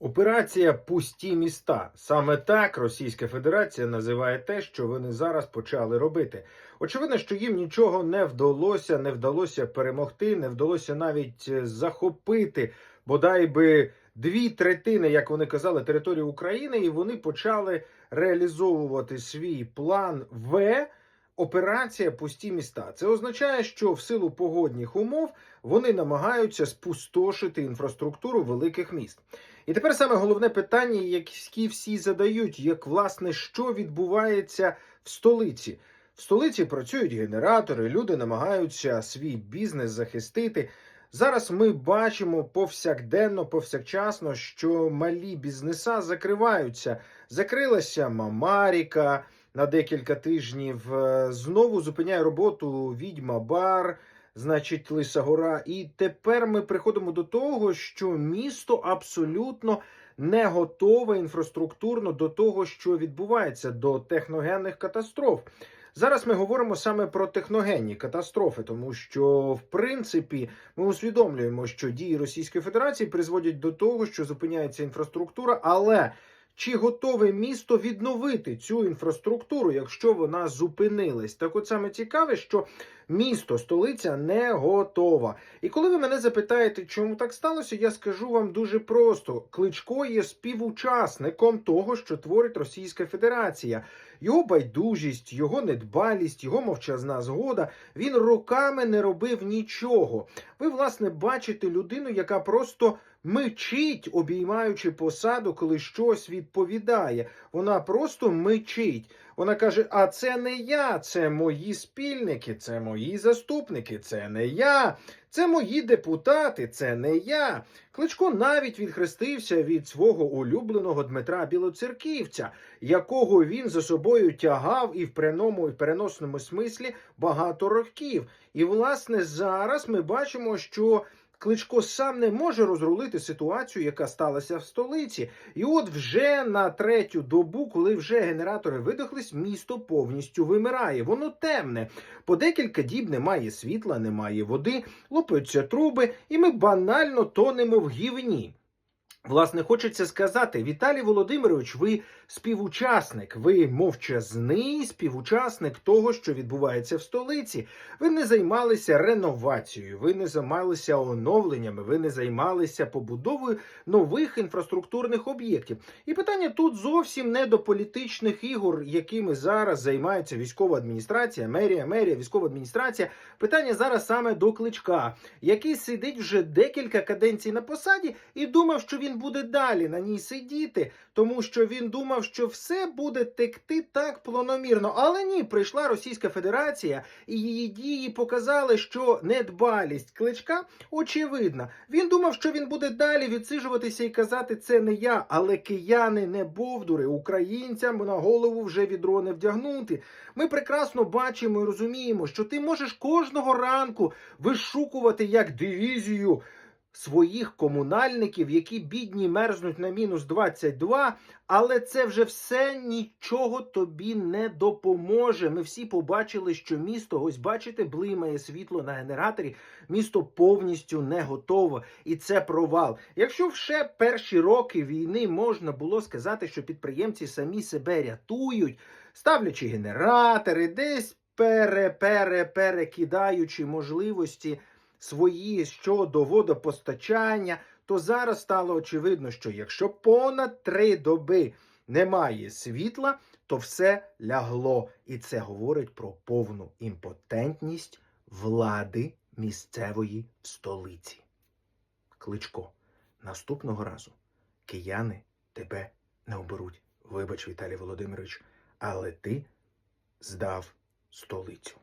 Операція Пусті міста. Саме так Російська Федерація називає те, що вони зараз почали робити. Очевидно, що їм нічого не вдалося, не вдалося перемогти, не вдалося навіть е, захопити бодай би дві третини, як вони казали, території України, і вони почали реалізовувати свій план В. Операція пусті міста. Це означає, що в силу погодних умов вони намагаються спустошити інфраструктуру великих міст. І тепер саме головне питання, яке всі задають, як власне що відбувається в столиці. В столиці працюють генератори, люди намагаються свій бізнес захистити. Зараз ми бачимо повсякденно, повсякчасно, що малі бізнеса закриваються. Закрилася Мамаріка на декілька тижнів. е, Знову зупиняє роботу відьма бар, значить Лиса Гора. І тепер ми приходимо до того, що місто абсолютно не готове інфраструктурно до того, що відбувається, до техногенних катастроф. Зараз ми говоримо саме про техногенні катастрофи, тому що в принципі ми усвідомлюємо, що дії Російської Федерації призводять до того, що зупиняється інфраструктура, але чи готове місто відновити цю інфраструктуру, якщо вона зупинилась? Так от саме цікаве, що місто, столиця не готова. І коли ви мене запитаєте, чому так сталося, я скажу вам дуже просто: Кличко є співучасником того, що творить Російська Федерація. Його байдужість, його недбалість, його мовчазна згода. Він роками не робив нічого. Ви, власне, бачите людину, яка просто мичить, обіймаючи посаду, коли щось відповідає. Вона просто мичить. Вона каже: А це не я, це мої спільники, це мої заступники, це не я, це мої депутати, це не я. Кличко навіть відхрестився від свого улюбленого Дмитра Білоцерківця, якого він за собою тягав і в прямому і переносному смислі багато років. І власне зараз ми бачимо, що. Кличко сам не може розрулити ситуацію, яка сталася в столиці. І от вже на третю добу, коли вже генератори видохлись, місто повністю вимирає. Воно темне. По декілька діб немає світла, немає води, лопаються труби, і ми банально тонемо в гівні. Власне, хочеться сказати, Віталій Володимирович, ви співучасник, ви мовчазний співучасник того, що відбувається в столиці. Ви не займалися реновацією, ви не займалися оновленнями, ви не займалися побудовою нових інфраструктурних об'єктів. І питання тут зовсім не до політичних ігор, якими зараз займається військова адміністрація, мерія, мерія, військова адміністрація. Питання зараз саме до кличка, який сидить вже декілька каденцій на посаді і думав, що він буде далі на ній сидіти, тому що він думав, що все буде текти так планомірно. Але ні, прийшла Російська Федерація, і її дії показали, що недбалість кличка очевидна. Він думав, що він буде далі відсиджуватися і казати, це не я, але кияни не бовдури, українцям на голову вже відро не вдягнути. Ми прекрасно бачимо і розуміємо, що ти можеш кожного ранку вишукувати як дивізію своїх комунальників, які бідні мерзнуть на мінус 22, але це вже все нічого тобі не допоможе. Ми всі побачили, що місто, ось бачите, блимає світло на генераторі. Місто повністю не готове, і це провал. Якщо ще перші роки війни можна було сказати, що підприємці самі себе рятують, ставлячи генератори, десь пере-пере-перекидаючи можливості свої щодо водопостачання, то зараз стало очевидно, що якщо понад три доби немає світла, то все лягло. І це говорить про повну імпотентність влади місцевої столиці. Кличко, наступного разу кияни тебе не оберуть. Вибач, Віталій Володимирович, але ти здав столицю.